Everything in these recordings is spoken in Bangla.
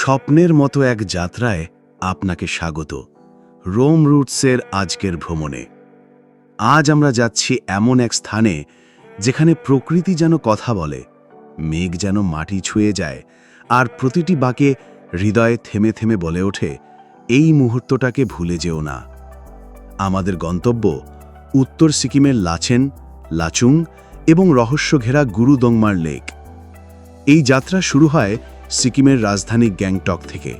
স্বপ্নের মতো এক যাত্রায় আপনাকে স্বাগত। রোম রুটসের আজকের ভ্রমণে। আজ আমরা যাচ্ছি এমন এক স্থানে যেখানে প্রকৃতি যেন কথা বলে, মেঘ যেন মাটি ছুঁয়ে যায়, আর প্রতিটি বাঁকে হৃদয়ে থেমে থেমে বলে ওঠে, এই মুহূর্তটাকে ভুলে যেও না। আমাদের গন্তব্য উত্তর সিকিমের লাচেন, লাচুং এবং রহস্য ঘেরা গুরুদংমার লেক। এই যাত্রা শুরু হয় সিকিমের রাজধানী গ্যাংটক থেকে।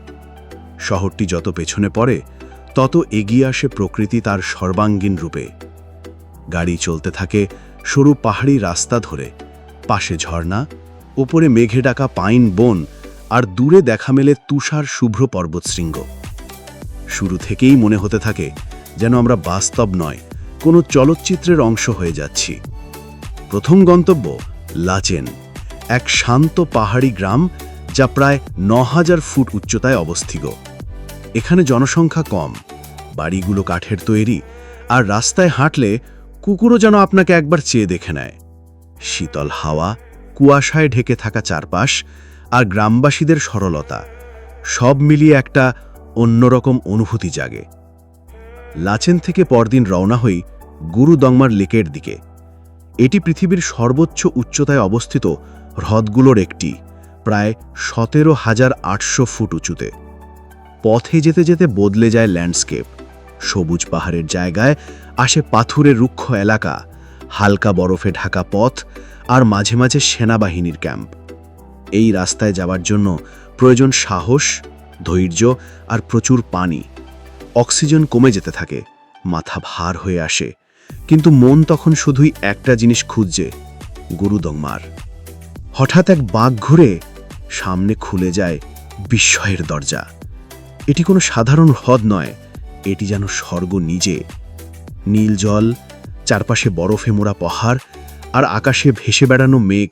শহরটি যত পেছনে পড়ে, তত এগিয়ে আসে প্রকৃতি তার সর্বাঙ্গীন রূপে। গাড়ি চলতে থাকে সরু পাহাড়ি রাস্তা ধরে। পাশে ঝর্ণা, ওপরে মেঘে ডাকা পাইন বন আর দূরে দেখা মেলে তুষার শুভ্র পর্বতশৃঙ্গ। শুরু থেকেই মনে হতে থাকে যেন আমরা বাস্তব নয়, কোনো চলচ্চিত্রের অংশ হয়ে যাচ্ছি। প্রথম গন্তব্য লাচেন, এক শান্ত পাহাড়ি গ্রাম যা প্রায় ন হাজার ফুট উচ্চতায় অবস্থিত। এখানে জনসংখ্যা কম, বাড়িগুলো কাঠের তৈরি, আর রাস্তায় হাঁটলে কুকুরও যেন আপনাকে একবার চেয়ে দেখে নেয়। শীতল হাওয়া, কুয়াশায় ঢেকে থাকা চারপাশ, আর গ্রামবাসীদের সরলতা, সব মিলিয়ে একটা অন্যরকম অনুভূতি জাগে। লাচেন থেকে পরদিন রওনা হই গুরুদংমার লেকের দিকে। এটি পৃথিবীর সর্বোচ্চ উচ্চতায় অবস্থিত হ্রদগুলোর একটি। প্রায় সতেরো হাজার আটশো ফুট উঁচুতে। পথে যেতে যেতে বদলে যায় ল্যান্ডস্কেপ। সবুজ পাহাড়ের জায়গায় আসে পাথুরে রুক্ষ এলাকা, হালকা বরফে ঢাকা পথ আর মাঝে মাঝে সেনাবাহিনীর ক্যাম্প। এই রাস্তায় যাওয়ার জন্য প্রয়োজন সাহস, ধৈর্য আর প্রচুর পানি। অক্সিজেন কমে যেতে থাকে, মাথা ভার হয়ে আসে। কিন্তু মন তখন শুধুই একটা জিনিস খুঁজছে, গুরুদংমার। হঠাৎ এক বাঘ ঘুরে সামনে খুলে যায় বিস্ময়ের দরজা। এটি কোনো সাধারণ হ্রদ নয়, এটি যেন স্বর্গ নিজে। নীল জল, চারপাশে বরফে মোড়া পাহাড় আর আকাশে ভেসে বেড়ানো মেঘ,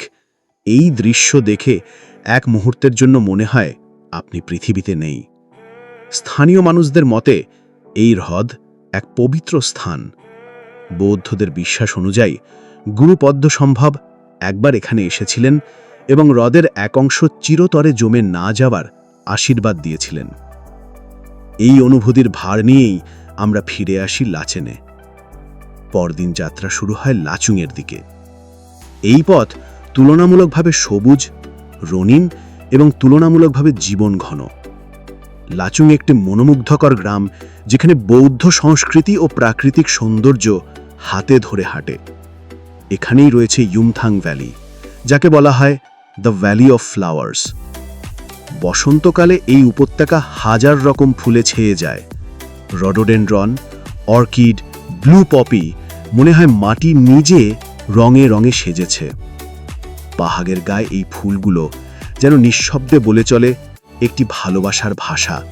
এই দৃশ্য দেখে এক মুহূর্তের জন্য মনে হয় আপনি পৃথিবীতে নেই। স্থানীয় মানুষদের মতে, এই হ্রদ এক পবিত্র স্থান। বৌদ্ধদের বিশ্বাস অনুযায়ী গুরুপদ্ম সম্ভব একবার এখানে এসেছিলেন এবং হ্রদের এক অংশ চিরতরে জমে না যাওয়ার আশীর্বাদ দিয়েছিলেন। এই অনুভূতির ভার নিয়েই আমরা ফিরে আসি লাচেনে। পরদিন যাত্রা শুরু হয় লাচুংয়ের দিকে। এই পথ তুলনামূলকভাবে সবুজ, রঙিন এবং তুলনামূলকভাবে জীবন ঘন। লাচুং একটি মনোমুগ্ধকর গ্রাম যেখানে বৌদ্ধ সংস্কৃতি ও প্রাকৃতিক সৌন্দর্য হাতে ধরে হাঁটে। এখানেই রয়েছে ইউমথাং ভ্যালি, যাকে বলা হয় দ্য ভ্যালি অফ ফ্লাওয়ার্স। বসন্তকালে এই উপত্যকা হাজার রকম ফুলে ছেয়ে যায়। রডোডেন্ড্রন, অর্কিড, ব্লু পপি মনে হয় মাটি নিজে রঙে রঙে সেজেছে। পাহাগের গায়ে এই ফুলগুলো যেন নিঃশব্দে বলে চলে একটি ভালোবাসার ভাষা।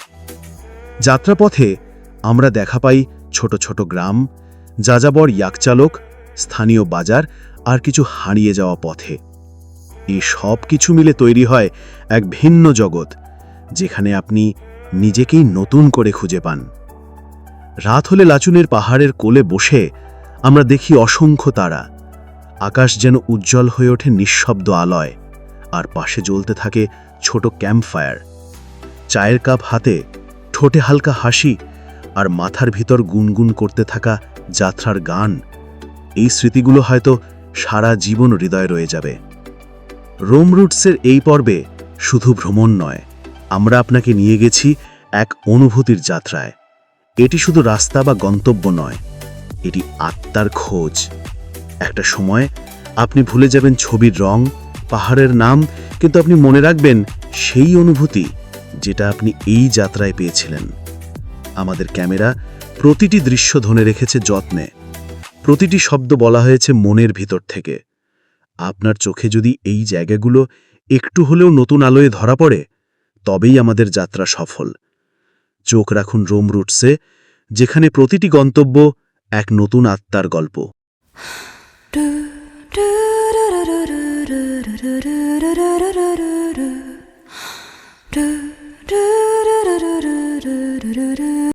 যাত্রাপথে আমরা দেখা পাই ছোট ছোট গ্রাম, যাযাবর ইয়াকচালক স্থানীয় বাজার আর কিছু হারিয়ে যাওয়া পথে। এই সব কিছু মিলে তৈরি হয় এক ভিন্ন জগৎ, যেখানে আপনি নিজেকেই নতুন করে খুঁজে পান। রাত হলে লাচুনের পাহাড়ের কোলে বসে আমরা দেখি অসংখ্য তারা। আকাশ যেন উজ্জ্বল হয়ে ওঠে নিঃশব্দ আলয়, আর পাশে জ্বলতে থাকে ছোট ক্যাম্পফায়ার। চায়ের কাপ হাতে, ঠোঁটে হালকা হাসি, আর মাথার ভিতর গুনগুন করতে থাকা যাত্রার গান। এই স্মৃতিগুলো হয়তো সারা জীবন হৃদয়ে রয়ে যাবে। রোম রুটসের এই পর্বে শুধু ভ্রমণ নয়, আমরা আপনাকে নিয়ে গেছি এক অনুভূতির যাত্রায়। এটি শুধু রাস্তা বা গন্তব্য নয়, এটি আত্মার খোঁজ। একটা সময় আপনি ভুলে যাবেন ছবির রং, পাহাড়ের নাম, কিন্তু আপনি মনে রাখবেন সেই অনুভূতি যেটা আপনি এই যাত্রায় পেয়েছিলেন। আমাদের ক্যামেরা প্রতিটি দৃশ্য ধনে রেখেছে যত্নে। প্রতিটি শব্দ বলা হয়েছে মনের ভিতর থেকে। আপনার চোখে যদি এই জায়গাগুলো একটু হলেও নতুন আলোয় ধরা পড়ে তবেই আমাদের যাত্রা সফল চোখ রাখুন রোম রুটসে যেখানে প্রতিটি গন্তব্য এক নতুন আত্মার গল্প